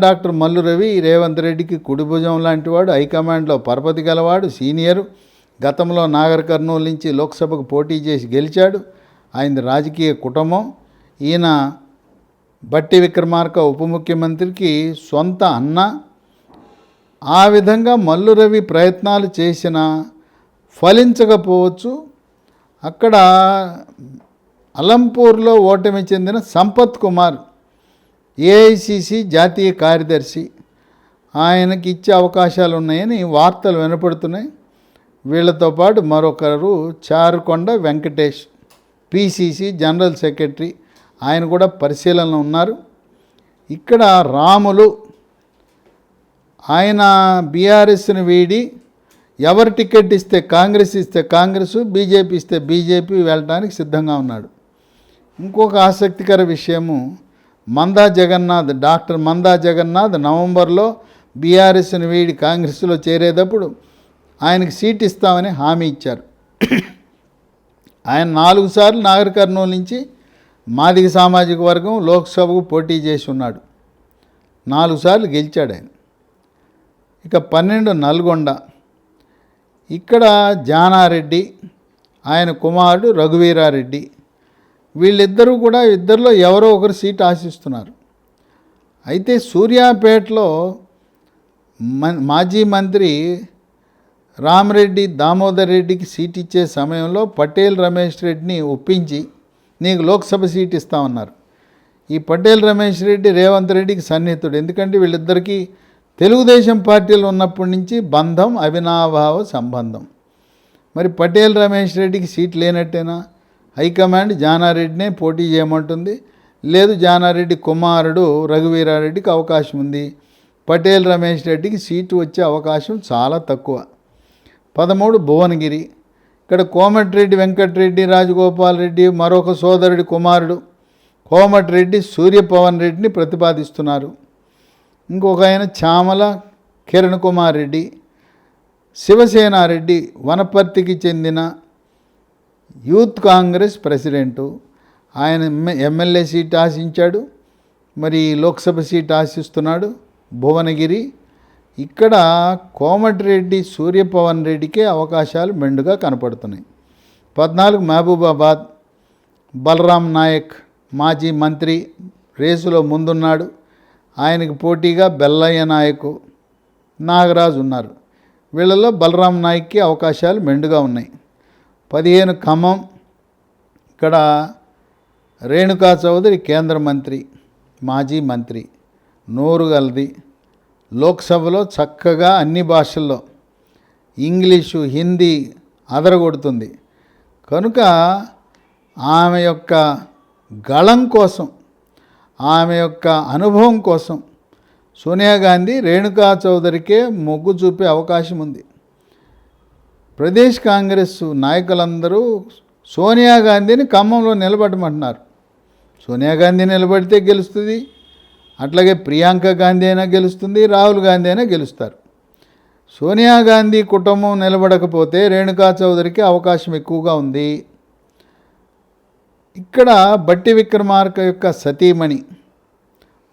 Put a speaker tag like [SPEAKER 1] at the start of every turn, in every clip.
[SPEAKER 1] Doctor Mallu Ravi Revanth రెడ్డికి కుడిభుజం లాంటివాడు హైకమాండ్లో పరపతి గలవాడు సీనియరు. గతంలో నాగర్ కర్నూలు నుంచి లోక్సభకు పోటీ చేసి గెలిచాడు. ఆయన రాజకీయ కుటుంబం. ఈయన బట్టి విక్రమార్క ఉప ముఖ్యమంత్రికి సొంత అన్న. ఆ విధంగా మల్లు రవి ప్రయత్నాలు చేసినా ఫలించకపోవచ్చు. అక్కడ అలంపూర్లో ఓటమి చెందిన సంపత్ కుమార్ ఏఐసిసి జాతీయ కార్యదర్శి. ఆయనకి ఇచ్చే అవకాశాలు ఉన్నాయని వార్తలు వినపడుతున్నాయి. వీళ్ళతో పాటు మరొకరు Charukonda Venkatesh PCC general secretary. ఆయన కూడా పరిశీలనలో ఉన్నారు. ఇక్కడ రాములు ఆయన బీఆర్ఎస్ని వీడి ఎవరు టికెట్ ఇస్తే కాంగ్రెస్ ఇస్తే కాంగ్రెస్ బీజేపీ ఇస్తే బీజేపీ వెళ్ళడానికి సిద్ధంగా ఉన్నాడు. ఇంకొక ఆసక్తికర విషయము మందా జగన్నాథ్ డాక్టర్ మందా జగన్నాథ్ నవంబర్లో బీఆర్ఎస్ని వీడి కాంగ్రెస్లో చేరేటప్పుడు ఆయనకి సీట్ ఇస్తామని హామీ ఇచ్చారు. ఆయన నాలుగు సార్లు నాగర్ కర్నూలు నుంచి మాదిగ సామాజిక వర్గం లోక్సభకు పోటీ చేసి ఉన్నాడు. నాలుగు సార్లు గెలిచాడు ఆయన. ఇక పన్నెండు నల్గొండ. ఇక్కడ జానారెడ్డి ఆయన కుమారుడు రఘువీరారెడ్డి. వీళ్ళిద్దరూ కూడా ఇద్దరిలో ఎవరో ఒకరు సీట్ ఆశిస్తున్నారు. అయితే సూర్యాపేటలో మాజీ మంత్రి రామరెడ్డి దామోదర్ రెడ్డికి సీట్ ఇచ్చే సమయంలో పటేల్ రమేష్ రెడ్డిని ఒప్పించి నీకు లోక్సభ సీట్ ఇస్తామన్నారు. ఈ పటేల్ రమేష్ రెడ్డి రేవంత్ రెడ్డికి సన్నిహితుడు. ఎందుకంటే వీళ్ళిద్దరికీ తెలుగుదేశం పార్టీలో ఉన్నప్పటి నుంచి బంధం అవినాభావ సంబంధం. మరి పటేల్ రమేష్ రెడ్డికి సీట్ లేనట్టేనా? హైకమాండ్ జానారెడ్డినే పోటీ చేయమంటుంది. లేదు జానారెడ్డి కుమారుడు రఘువీరారెడ్డికి అవకాశం ఉంది. పటేల్ రమేష్ రెడ్డికి సీటు వచ్చే అవకాశం చాలా తక్కువ. పదమూడు భువనగిరి. ఇక్కడ కోమటిరెడ్డి వెంకటరెడ్డి రాజగోపాల్ రెడ్డి మరొక సోదరుడి కుమారుడు కోమటిరెడ్డి సూర్యపవన్ రెడ్డిని ప్రతిపాదిస్తున్నారు. ఇంకొక ఆయన చామల కిరణ్ కుమార్ రెడ్డి. శివసేనారెడ్డి వనపర్తికి చెందిన యూత్ కాంగ్రెస్ ప్రెసిడెంటు ఆయన ఎమ్మెల్యే సీట్ ఆశించాడు మరి లోక్సభ సీట్ ఆశిస్తున్నాడు భువనగిరి. ఇక్కడ కోమటిరెడ్డి సూర్యపవన్ రెడ్డికే అవకాశాలు మెండుగా కనపడుతున్నాయి. పద్నాలుగు మహబూబాబాద్ బలరాం నాయక్ మాజీ మంత్రి రేసులో ముందున్నాడు. ఆయనకు పోటీగా బెల్లయ్య నాయకు నాగరాజు ఉన్నారు. వీళ్ళలో బలరాం నాయక్కి అవకాశాలు మెండుగా ఉన్నాయి. పదిహేను ఖమ్మం ఇక్కడ రేణుకా చౌదరి కేంద్ర మంత్రి మాజీ మంత్రి నోరు గలది. లోక్సభలో చక్కగా అన్ని భాషల్లో ఇంగ్లీషు హిందీ అదరగొడుతుంది. కనుక ఆమె యొక్క గళం కోసం ఆమె యొక్క అనుభవం కోసం సోనియా గాంధీ రేణుకా చౌదరికే మొగ్గు చూపే అవకాశం ఉంది. ప్రదేశ్ కాంగ్రెస్ నాయకులందరూ సోనియా గాంధీని ఖమ్మంలో నిలబడమంటున్నారు సోనియా గాంధీ నిలబడితే గెలుస్తుంది. అట్లాగే ప్రియాంక గాంధీ అయినా గెలుస్తుంది రాహుల్ గాంధీ అయినా గెలుస్తారు. సోనియా గాంధీ కుటుంబం నిలబడకపోతే రేణుకా చౌదరికి అవకాశం ఎక్కువగా ఉంది. ఇక్కడ బట్టి విక్రమార్క యొక్క సతీమణి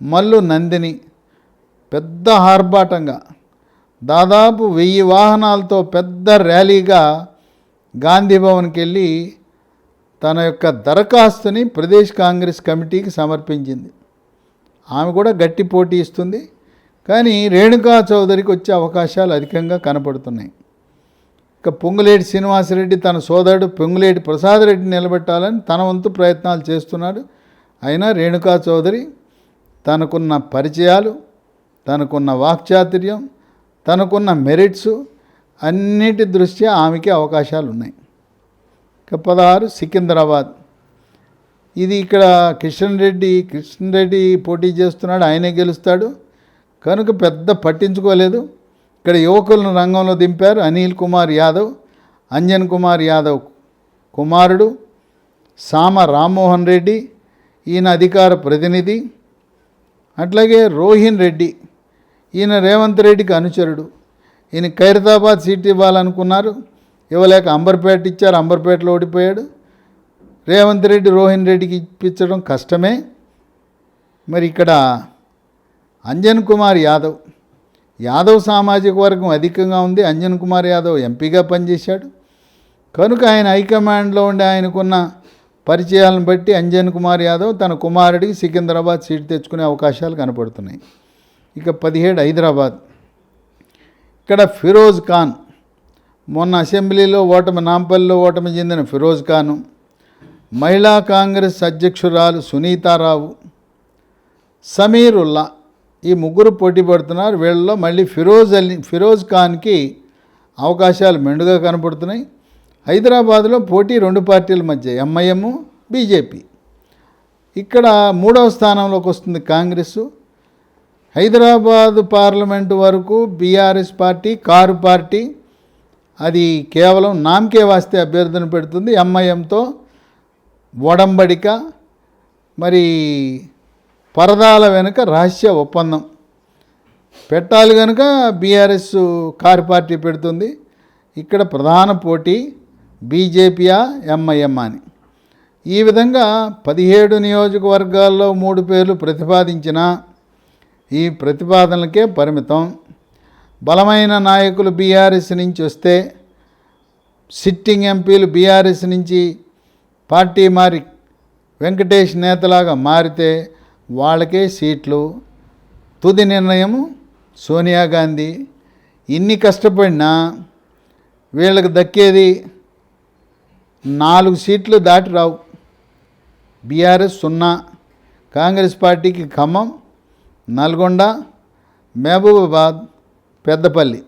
[SPEAKER 1] మల్లు నందిని పెద్ద ఆర్భాటంగా దాదాపు వెయ్యి వాహనాలతో పెద్ద ర్యాలీగా గాంధీ భవన్కి వెళ్ళి తన యొక్క దరఖాస్తుని ప్రదేశ్ కాంగ్రెస్ కమిటీకి సమర్పించింది. ఆమె కూడా గట్టి పోటీ ఇస్తుంది. కానీ రేణుకా చౌదరికి వచ్చే అవకాశాలు అధికంగా కనపడుతున్నాయి. ఇక పొంగులేటి శ్రీనివాసరెడ్డి తన సోదరుడు పొంగులేటి ప్రసాదరెడ్డి నిలబెట్టాలని తన వంతు ప్రయత్నాలు చేస్తున్నాడు. అయినా రేణుకా చౌదరి తనకున్న పరిచయాలు తనకున్న వాక్చాతుర్యం తనకున్న మెరిట్స్ అన్నిటి దృష్ట్యా ఆమెకి అవకాశాలు ఉన్నాయి ఇక పదహారు సికింద్రాబాద్. ఇది ఇక్కడ కిషన్ రెడ్డి కిషన్ రెడ్డి పోటీ చేస్తున్నాడు ఆయనే గెలుస్తాడు. కనుక పెద్ద పట్టించుకోలేదు. ఇక్కడ యువకులను రంగంలో దింపారు అనిల్ కుమార్ యాదవ్ అంజన్ కుమార్ యాదవ్ కుమారుడు సామ రామ్మోహన్ రెడ్డి ఈయన అధికార ప్రతినిధి అట్లాగే రోహిన్ రెడ్డి ఈయన రేవంత్ రెడ్డికి అనుచరుడు. ఈయన ఖైరతాబాద్ సీట్ ఇవ్వాలనుకున్నారు. ఇవ్వలేక అంబర్పేట ఇచ్చారు. అంబర్పేటలో ఓడిపోయాడు. రేవంత్ రెడ్డి రోహిన్ రెడ్డికి ఇప్పించడం కష్టమే. మరి ఇక్కడ అంజన్ కుమార్ యాదవ్. యాదవ్ సామాజిక వర్గం అధికంగా ఉంది. అంజన్ కుమార్ యాదవ్ ఎంపీగా పనిచేశాడు. కనుక ఆయన హైకమాండ్లో ఉండే ఆయనకున్న పరిచయాలను బట్టి అంజన్ కుమార్ యాదవ్ తన కుమారుడికి సికింద్రాబాద్ సీట్ తెచ్చుకునే అవకాశాలు కనపడుతున్నాయి. ఇక పదిహేడు హైదరాబాద్. ఇక్కడ ఫిరోజ్ ఖాన్ మొన్న అసెంబ్లీలో ఓటమి నాంపల్లిలో ఓటమి చెందిన ఫిరోజ్ ఖాను మహిళా కాంగ్రెస్ అధ్యక్షురాలు సునీతారావు సమీరుల్లా ఈ ముగ్గురు పోటీ పడుతున్నారు. వీళ్ళలో మళ్ళీ ఫిరోజ్ అలీ ఫిరోజ్ ఖాన్కి అవకాశాలు మెండుగా కనపడుతున్నాయి. హైదరాబాద్లో పోటీ రెండు పార్టీల మధ్య ఎంఐఎం బీజేపీ. ఇక్కడ మూడవ స్థానంలోకి వస్తుంది కాంగ్రెస్. హైదరాబాదు పార్లమెంటు వరకు బీఆర్ఎస్ పార్టీ కారు పార్టీ అది కేవలం నామకే వాస్తే అభ్యర్థన పెడుతుంది. ఎంఐఎంతో ఒడంబడిక మరి పరదాల వెనుక రహస్య ఒప్పందం. పెట్టాలి కనుక బీఆర్ఎస్ కారు పార్టీ పెడుతుంది. ఇక్కడ ప్రధాన పోటీ బీజేపీయా ఎంఐఎం అని. ఈ విధంగా పదిహేడు నియోజకవర్గాల్లో మూడు పేర్లు ప్రతిపాదించిన ఈ ప్రతిపాదనలకే పరిమితం. బలమైన నాయకులు బీఆర్ఎస్ నుంచి వస్తే సిట్టింగ్ ఎంపీలు బీఆర్ఎస్ నుంచి పార్టీ మారి వెంకటేష్ నేతలాగా మారితే వాళ్ళకే సీట్లు. తుది నిర్ణయం సోనియా గాంధీ. ఇన్ని కష్టపడినా వీళ్ళకి దక్కేది నాలుగు సీట్లు దాటి రావు. బీఆర్ఎస్ సున్నా. కాంగ్రెస్ పార్టీకి ఖమ్మం. నల్గొండ మహబూబాబాద్ పెద్దపల్లి.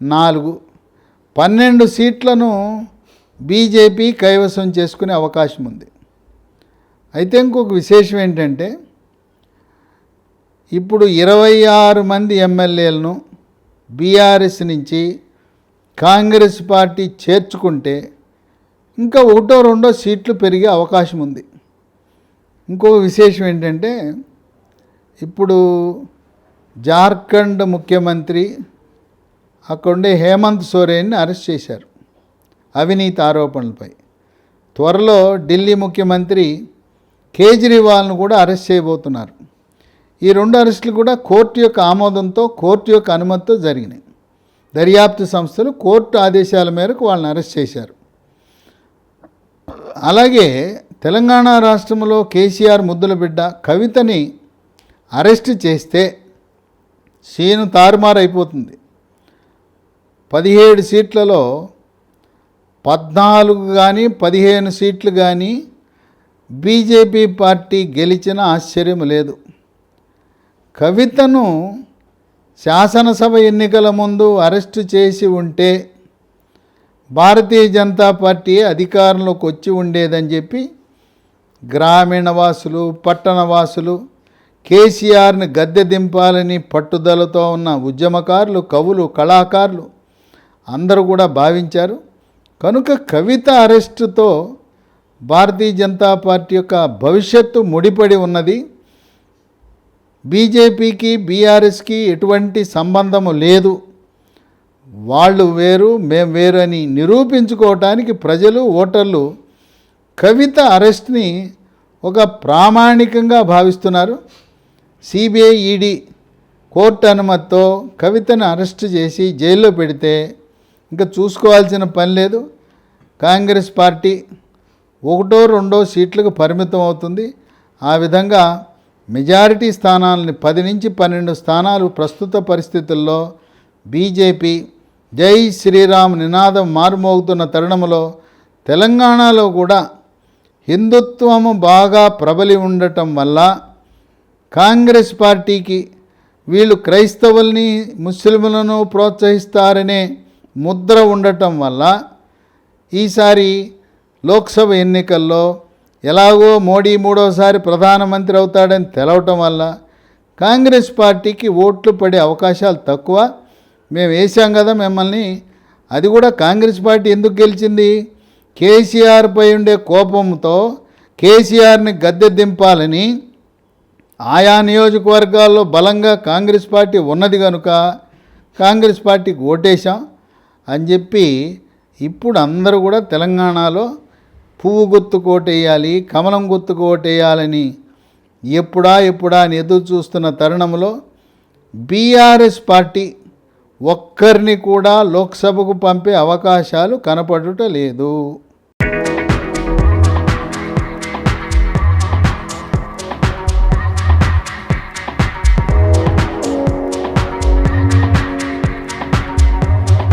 [SPEAKER 1] నాలుగు. పన్నెండు సీట్లను బీజేపీ కైవసం చేసుకునే అవకాశం ఉంది. అయితే ఇంకొక విశేషం ఏంటంటే ఇప్పుడు ఇరవై ఆరు మంది ఎమ్మెల్యేలను బీఆర్ఎస్ నుంచి కాంగ్రెస్ పార్టీ చేర్చుకుంటే ఇంకా ఒకటో రెండో సీట్లు పెరిగే అవకాశం ఉంది. ఇంకొక విశేషం ఏంటంటే ఇప్పుడు జార్ఖండ్ ముఖ్యమంత్రి అక్కడుండే హేమంత్ సోరేన్ని అరెస్ట్ చేశారు అవినీతి ఆరోపణలపై. త్వరలో ఢిల్లీ ముఖ్యమంత్రి కేజ్రీవాల్ను కూడా అరెస్ట్ చేయబోతున్నారు. ఈ రెండు అరెస్టులు కూడా కోర్టు యొక్క ఆమోదంతో కోర్టు యొక్క అనుమతితో జరిగినాయి. దర్యాప్తు సంస్థలు కోర్టు ఆదేశాల మేరకు వాళ్ళని అరెస్ట్ చేశారు. అలాగే తెలంగాణ రాష్ట్రంలో కేసీఆర్ ముద్దుల బిడ్డ కవితని అరెస్ట్ చేస్తే సీను తారుమారైపోతుంది. పదిహేడు సీట్లలో పద్నాలుగు కానీ పదిహేను సీట్లు కానీ బీజేపీ పార్టీ గెలిచిన ఆశ్చర్యం లేదు. కవితను శాసనసభ ఎన్నికల ముందు అరెస్టు చేసి ఉంటే భారతీయ జనతా పార్టీ అధికారంలోకి వచ్చి ఉండేదని చెప్పి గ్రామీణ వాసులు పట్టణ వాసులు కేసీఆర్ని గద్దె దింపాలని పట్టుదలతో ఉన్న ఉద్యమకారులు కవులు కళాకారులు అందరూ కూడా భావించారు. కనుక కవిత అరెస్టుతో భారతీయ జనతా పార్టీ యొక్క భవిష్యత్తు ముడిపడి ఉన్నది. బీజేపీకి బీఆర్ఎస్కి ఎటువంటి సంబంధము లేదు. వాళ్ళు వేరు మేము వేరు అని నిరూపించుకోవటానికి ప్రజలు ఓటర్లు కవిత అరెస్ట్ని ఒక ప్రామాణికంగా భావిస్తున్నారు. సిబిఐ ఈడీ కోర్టు అనుమతితో కవితను అరెస్ట్ చేసి జైల్లో పెడితే ఇంకా చూసుకోవాల్సిన పని లేదు. కాంగ్రెస్ పార్టీ ఒకటో రెండో సీట్లకు పరిమితం అవుతుంది. ఆ విధంగా మెజారిటీ స్థానాలని పది నుంచి పన్నెండు స్థానాలు ప్రస్తుత పరిస్థితుల్లో బీజేపీ జై శ్రీరామ్ నినాదం మారుమోగుతున్న తరుణంలో తెలంగాణలో కూడా హిందుత్వము బాగా ప్రబలి ఉండటం వల్ల కాంగ్రెస్ పార్టీకి వీళ్ళు క్రైస్తవుల్ని ముస్లింలను ప్రోత్సహిస్తారనే ముద్ర ఉండటం వల్ల ఈసారి లోక్సభ ఎన్నికల్లో ఎలాగో మోడీ మూడోసారి ప్రధానమంత్రి అవుతాడని తెలవటం వల్ల కాంగ్రెస్ పార్టీకి ఓట్లు పడే అవకాశాలు తక్కువ. మేము వేసాం కదా మిమ్మల్ని. అది కూడా కాంగ్రెస్ పార్టీ ఎందుకు గెలిచింది? కేసీఆర్పై ఉండే కోపంతో కేసీఆర్ని గద్దె దింపాలని ఆయా నియోజకవర్గాల్లో బలంగా కాంగ్రెస్ పార్టీ ఉన్నది కనుక కాంగ్రెస్ పార్టీకి ఓటేశాం అని చెప్పి ఇప్పుడు అందరూ కూడా తెలంగాణలో పువ్వు గుర్తుకు ఓటేయాలి కమలం గుర్తుకు ఓటేయాలని ఎప్పుడా ఎప్పుడా అని ఎదురు చూస్తున్న తరుణంలో బీఆర్ఎస్ పార్టీ ఒక్కరిని కూడా లోక్సభకు పంపే అవకాశాలు కనపడుట లేదు.